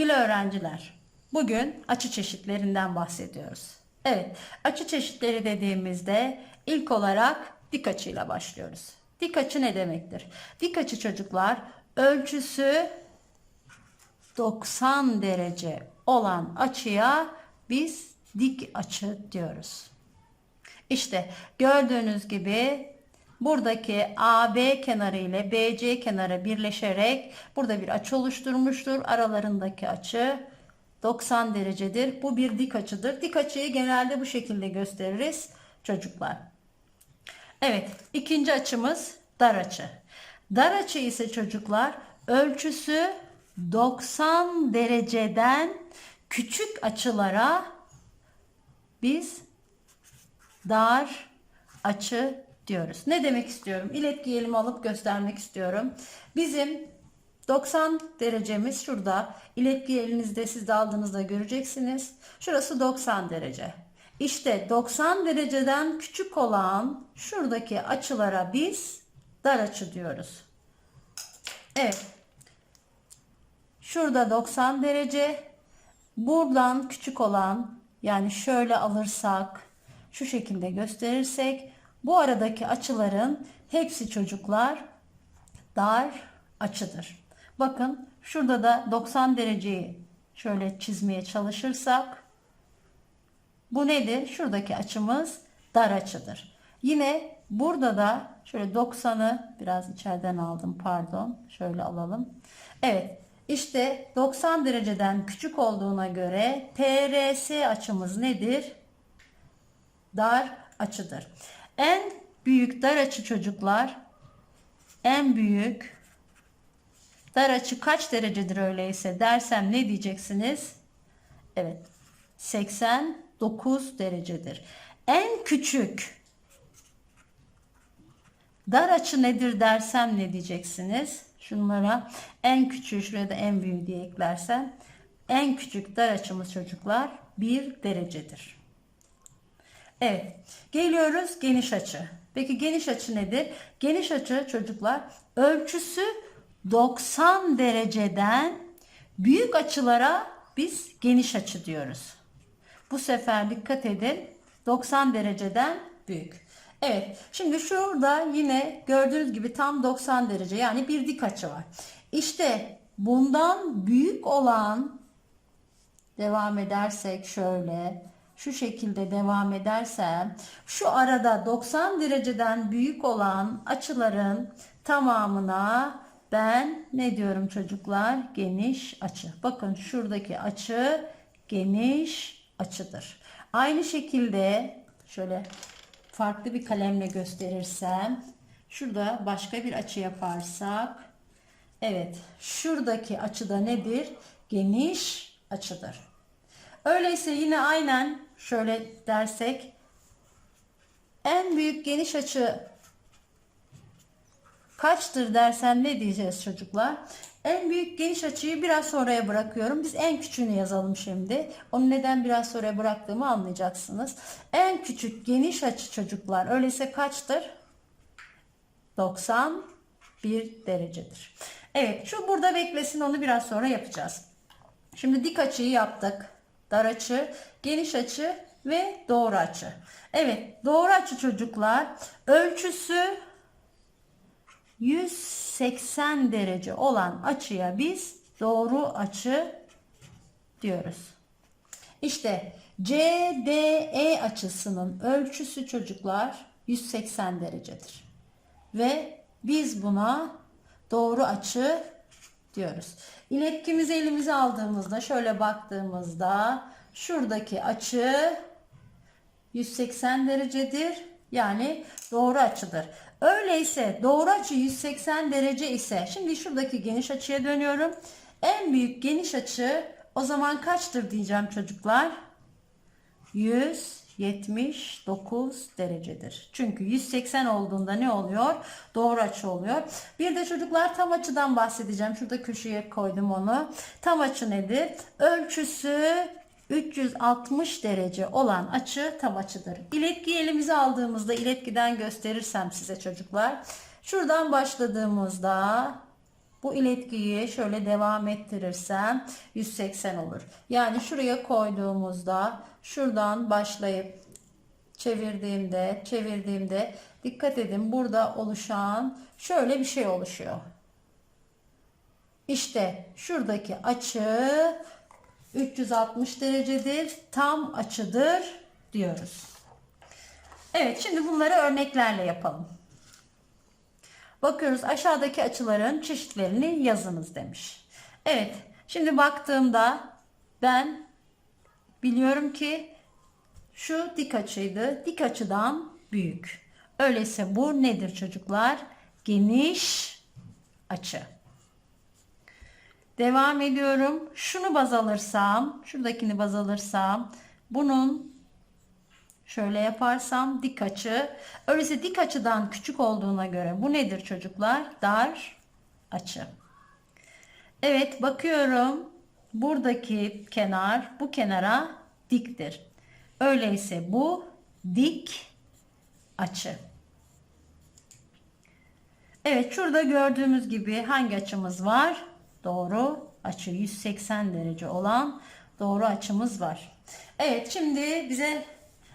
Sevgili öğrenciler, bugün açı çeşitlerinden bahsediyoruz. Evet, açı çeşitleri dediğimizde ilk olarak dik açıyla başlıyoruz. Dik açı ne demektir? Dik açı çocuklar ölçüsü 90 derece olan açıya biz dik açı diyoruz. İşte gördüğünüz gibi buradaki AB kenarı ile BC kenarı birleşerek burada bir açı oluşturmuştur. Aralarındaki açı 90 derecedir. Bu bir dik açıdır. Dik açıyı genelde bu şekilde gösteririz çocuklar. Evet, ikinci açımız dar açı. Dar açı ise çocuklar ölçüsü 90 dereceden küçük açılara biz dar açı diyoruz. Ne demek istiyorum? İletki elime alıp göstermek istiyorum. Bizim 90 derecemiz şurada. İletki elinizde siz de aldığınızda göreceksiniz. Şurası 90 derece. İşte 90 dereceden küçük olan şuradaki açılara biz dar açı diyoruz. Evet. Şurada 90 derece. Buradan küçük olan yani şöyle alırsak şu şekilde gösterirsek bu aradaki açıların hepsi çocuklar dar açıdır. Bakın şurada da 90 dereceyi şöyle çizmeye çalışırsak bu nedir? Şuradaki açımız dar açıdır. Yine burada da şöyle 90'ı biraz içeriden aldım pardon. Şöyle alalım. Evet işte 90 dereceden küçük olduğuna göre TRS açımız nedir? Dar açıdır. En büyük dar açı çocuklar en büyük dar açı kaç derecedir öyleyse dersem ne diyeceksiniz? Evet 89 derecedir. En küçük dar açı nedir dersem ne diyeceksiniz? Şunlara en küçüğü şuraya da en büyüğü diye eklersem en küçük dar açımız çocuklar 1 derecedir. Evet. Geliyoruz geniş açı. Peki geniş açı nedir? Geniş açı çocuklar ölçüsü 90 dereceden büyük açılara biz geniş açı diyoruz. Bu sefer dikkat edin 90 dereceden büyük. Evet şimdi şurada yine gördüğünüz gibi tam 90 derece yani bir dik açı var. İşte bundan büyük olan devam edersek şöyle şu şekilde devam edersem şu arada 90 dereceden büyük olan açıların tamamına ben ne diyorum çocuklar? Geniş açı. Bakın şuradaki açı geniş açıdır. Aynı şekilde şöyle farklı bir kalemle gösterirsem şurada başka bir açı yaparsak evet şuradaki açıda nedir? Geniş açıdır. Öyleyse yine aynen şöyle dersek en büyük geniş açı kaçtır dersen ne diyeceğiz çocuklar? En büyük geniş açıyı biraz sonraya bırakıyorum. Biz en küçüğünü yazalım şimdi. Onu neden biraz sonraya bıraktığımı anlayacaksınız. En küçük geniş açı çocuklar öyleyse kaçtır? 91 derecedir. Evet şu burada beklesin onu biraz sonra yapacağız. Şimdi dik açıyı yaptık. Dar açı, geniş açı ve doğru açı. Evet doğru açı çocuklar ölçüsü 180 derece olan açıya biz doğru açı diyoruz. İşte CDE açısının ölçüsü çocuklar 180 derecedir. Ve biz buna doğru açı diyoruz. İletkimizi elimize aldığımızda şöyle baktığımızda şuradaki açı 180 derecedir. Yani doğru açıdır. Öyleyse doğru açı 180 derece ise şimdi şuradaki geniş açıya dönüyorum. En büyük geniş açı o zaman kaçtır diyeceğim çocuklar? 179 derecedir. Çünkü 180 olduğunda ne oluyor? Doğru açı oluyor. Bir de çocuklar tam açıdan bahsedeceğim. Şurada köşeye koydum onu. Tam açı nedir? Ölçüsü 360 derece olan açı tam açıdır. İletki elimize aldığımızda iletkiden gösterirsem size çocuklar. Şuradan başladığımızda Bu iletkiyi şöyle devam ettirirsem 180 olur. Yani şuraya koyduğumuzda şuradan başlayıp çevirdiğimde çevirdiğimde dikkat edin burada oluşan şöyle bir şey oluşuyor. İşte şuradaki açı 360 derecedir. Tam açıdır diyoruz. Evet şimdi bunları örneklerle yapalım. Bakıyoruz aşağıdaki açıların çeşitlerini yazınız demiş. Evet şimdi baktığımda ben biliyorum ki şu dik açıydı. Dik açıdan büyük. Öyleyse bu nedir çocuklar? Geniş açı. Devam ediyorum. Şunu baz alırsam, şuradakini baz alırsam bunun şöyle yaparsam dik açı. Öyleyse dik açıdan küçük olduğuna göre bu nedir çocuklar? Dar açı. Evet bakıyorum. Buradaki kenar bu kenara diktir. Öyleyse bu dik açı. Evet şurada gördüğümüz gibi hangi açımız var? Doğru açı 180 derece olan doğru açımız var. Evet şimdi bize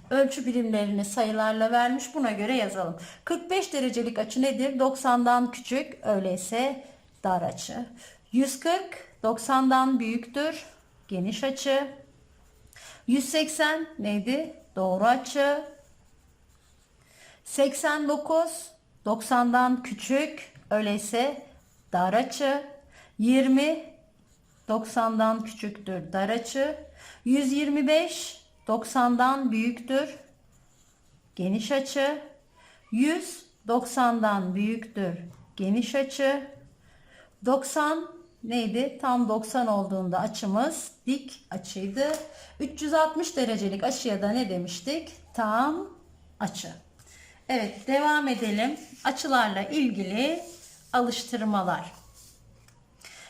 ölçü birimlerini sayılarla vermiş. Buna göre yazalım. 45 derecelik açı nedir? 90'dan küçük öyleyse dar açı. 140 90'dan büyüktür. Geniş açı. 180 neydi? Doğru açı. 89 90'dan küçük öyleyse dar açı. 20 90'dan küçüktür dar açı. 125 90'dan büyüktür geniş açı. 100 90'dan büyüktür geniş açı. 90 neydi? Tam 90 olduğunda açımız dik açıydı. 360 derecelik açıya da ne demiştik? Tam açı. Evet devam edelim. Açılarla ilgili alıştırmalar.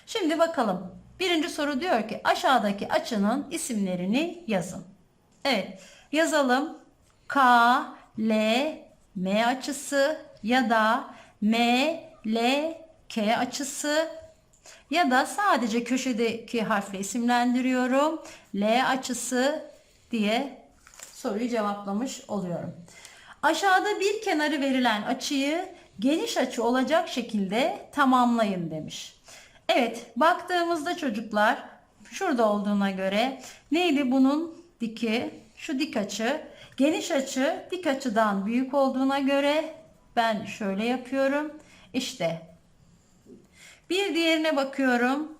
Şimdi bakalım. Birinci soru diyor ki aşağıdaki açının isimlerini yazın. Evet yazalım. K, L, M açısı ya da M, L, K açısı ya da sadece köşedeki harfle isimlendiriyorum. L açısı diye soruyu cevaplamış oluyorum. Aşağıda bir kenarı verilen açıyı geniş açı olacak şekilde tamamlayın demiş. Evet baktığımızda çocuklar şurada olduğuna göre neydi bunun diki şu dik açı geniş açı dik açıdan büyük olduğuna göre ben şöyle yapıyorum. İşte bir diğerine bakıyorum.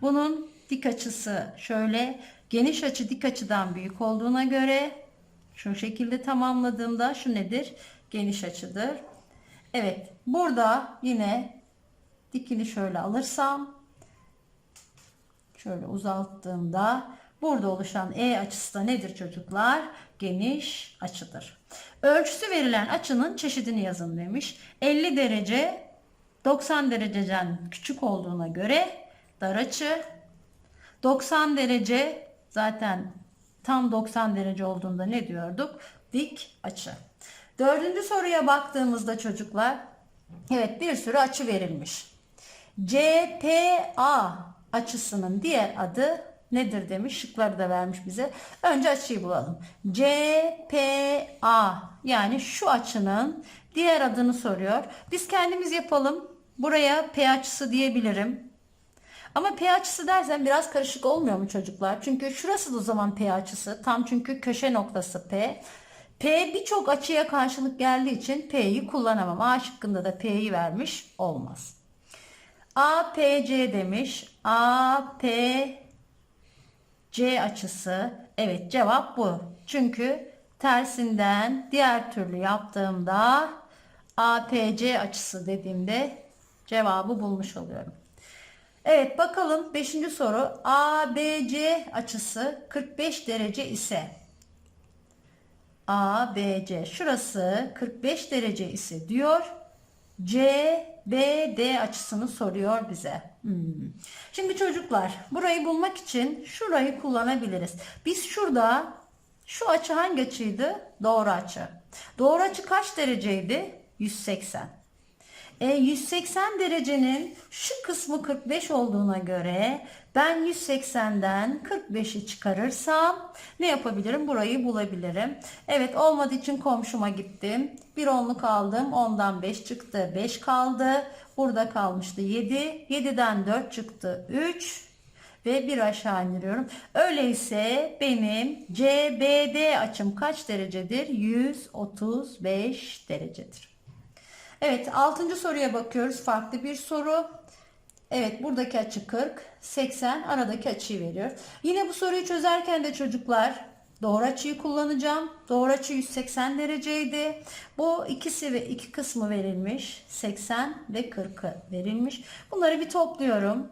Bunun dik açısı şöyle geniş açı dik açıdan büyük olduğuna göre şu şekilde tamamladığımda şu nedir? Geniş açıdır. Evet burada yine dikini şöyle alırsam şöyle uzalttığımda burada oluşan E açısı da nedir çocuklar? Geniş açıdır. Ölçüsü verilen açının çeşidini yazın demiş. 50 derece 90 dereceden küçük olduğuna göre dar açı. 90 derece zaten tam 90 derece olduğunda ne diyorduk? Dik açı. Dördüncü soruya baktığımızda çocuklar evet bir sürü açı verilmiş. CPA açısının diğer adı nedir demiş. Şıkları da vermiş bize. Önce açıyı bulalım. CPA yani şu açının diğer adını soruyor. Biz kendimiz yapalım. Buraya P açısı diyebilirim. Ama P açısı dersen biraz karışık olmuyor mu çocuklar? Çünkü şurası da o zaman P açısı. Tam çünkü köşe noktası P. P birçok açıya karşılık geldiği için P'yi kullanamam. A şıkkında da P'yi vermiş olmaz. APC demiş. APC açısı. Evet cevap bu. Çünkü tersinden diğer türlü yaptığımda APC açısı dediğimde cevabı bulmuş oluyorum. Evet bakalım 5. soru. ABC açısı 45 derece ise ABC şurası 45 derece ise diyor. CBD açısını soruyor bize. Hmm. Şimdi çocuklar burayı bulmak için şurayı kullanabiliriz. Biz şurada şu açı hangi açıydı? Doğru açı. Doğru açı kaç dereceydi? 180. E, 180 derecenin şu kısmı 45 olduğuna göre ben 180'den 45'i çıkarırsam ne yapabilirim? Burayı bulabilirim. Evet olmadığı için komşuma gittim. Bir onluk aldım. Ondan 5 çıktı. 5 kaldı. Burada kalmıştı 7. 7'den 4 çıktı. 3 ve bir aşağı indiriyorum. Öyleyse benim CBD açım kaç derecedir? 135 derecedir. Evet 6. soruya bakıyoruz. Farklı bir soru. Evet buradaki açı 40, 80 aradaki açıyı veriyor. Yine bu soruyu çözerken de çocuklar doğru açıyı kullanacağım. Doğru açı 180 dereceydi. Bu ikisi ve iki kısmı verilmiş. 80 ve 40'ı verilmiş. Bunları bir topluyorum.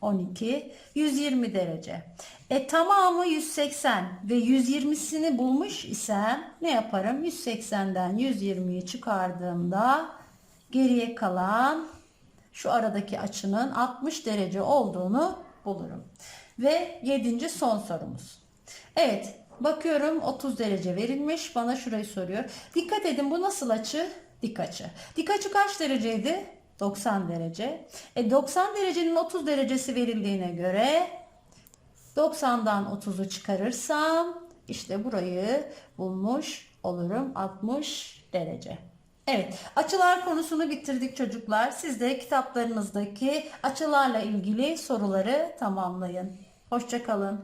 12, 120 derece. E tamamı 180 ve 120'sini bulmuş isem ne yaparım? 180'den 120'yi çıkardığımda geriye kalan şu aradaki açının 60 derece olduğunu bulurum. Ve 7. son sorumuz. Evet bakıyorum 30 derece verilmiş bana şurayı soruyor. Dikkat edin bu nasıl açı? Dik açı. Dik açı kaç dereceydi? 90 derece. E 90 derecenin 30 derecesi verildiğine göre 90'dan 30'u çıkarırsam işte burayı bulmuş olurum 60 derece. Evet açılar konusunu bitirdik çocuklar. Siz de kitaplarınızdaki açılarla ilgili soruları tamamlayın. Hoşçakalın.